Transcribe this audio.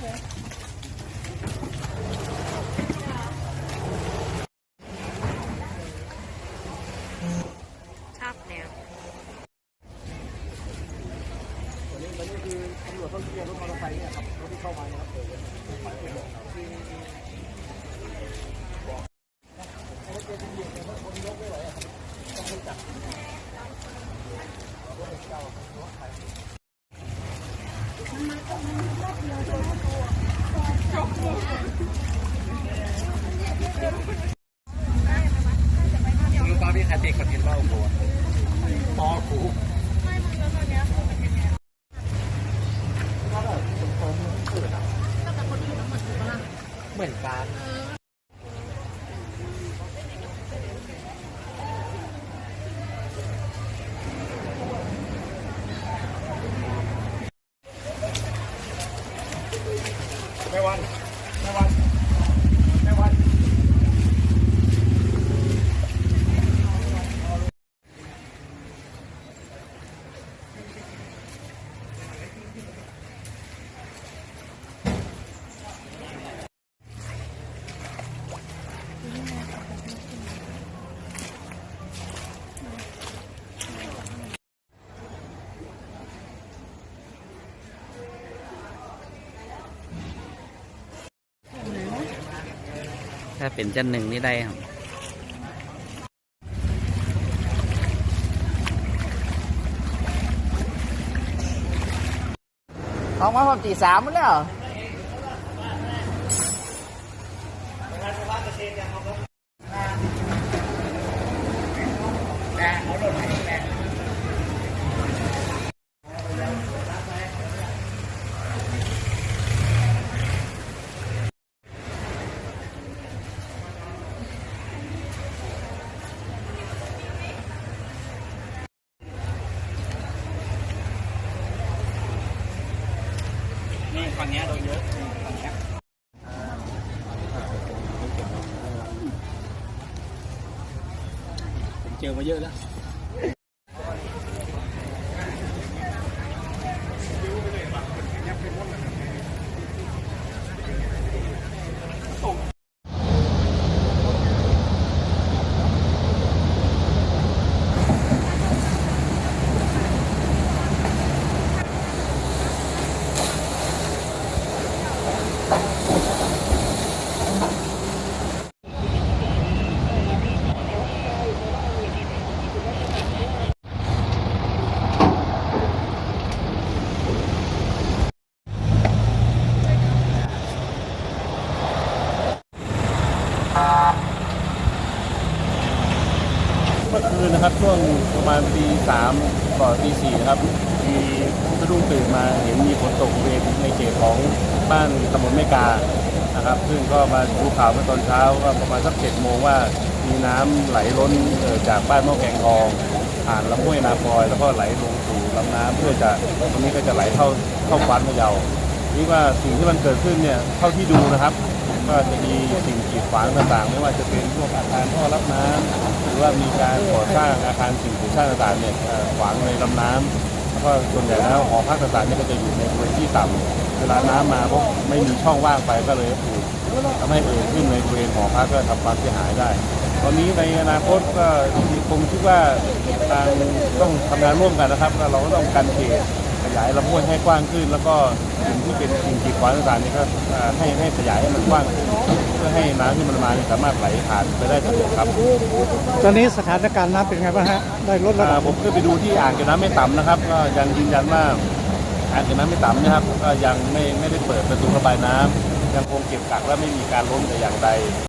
ชอบแนววันนี้วันนี้คือตำรวจต้องเคลียร์รถมอเตอร์ไซค์เนี่ยครับรถที่เข้ามาเนี่ยครับเปิ เหมือนกันแม่วันแม่วัน ถ้าเป็นจันหนึ่งนี่ได้ครับออกมาพร้อมตีสามหมดแล้ว นี่ฝั่งเนี้ยโด นะครับช่วงประมาณตีสามก่อนตีสี่นะครับมีสะดุ้งตื่นมาเห็นมีฝนตกบริเวณในเขตของบ้านตำบลแม่กานะครับ ซึ่งก็มาดูข่าวเมื่อตอนเช้าว่าประมาณสักเจ็ดโมงว่ามีน้ำไหลล้นจากบ้านหม้อแกงทองผ่านลำห้วยนาพลอย แล้วก็ไหลลงสู่ลำน้ำเพื่อจะตรงนี้ก็จะไหลเข้าเข้าควันพะเยา นี่ว่าสิ่งที่มันเกิดขึ้นเนี่ยเท่าที่ดูนะครับ ก็จะมีสิ่งกีดขวางต่างๆ ไม่ว่าจะเป็นพวกอาคารท่อรับน้ำหรือว่ามีการก่อสร้างอาคารสิ่งปลูกสร้างต่างๆเนี่ยขวางในลำน้ำแล้วก็ส่วนใหญ่แล้วหอพักต่างๆเนี่ยก็จะอยู่ในบริเวณที่ต่ำเวลาน้ำมาพวกไม่มีช่องว่างไปก็เลยถูกทำให้เอ่อขึ้นในบริเวณหอพักก็ทำความเสียหายได้ ตอนนี้ในอนาคตก็คงคิดว่าทางต้องทำงานร่วมกันนะครับเราก็ต้องกันเขตข ยายลำห้วยให้กว้างขึ้น แล้วก็สิ่งที่เป็นสิ่งกีดขวางต่างๆนี่ก็เอ่อให้ให้ขยายให้มันกว้างขึ้นเพื่อให้น้ำที่มันมาเนี่ยสามารถไหลผ่านไปได้สะดวกครับ ตอนนี้สถานการณ์น้ำเป็นไงบ้างฮะได้ลดระอ่าดับผมก็ไปดูที่อ่างเก็บน้ำไม่ต่ำนะครับ ก็ยังยืนยันว่าอ่างเก็บน้ำไม่ต่ำนะครับก็ยังไม่ไม่ได้เปิดประตูระบายน้ำยังคงเก็บกักและไม่มีการล้นแต่อย่างใด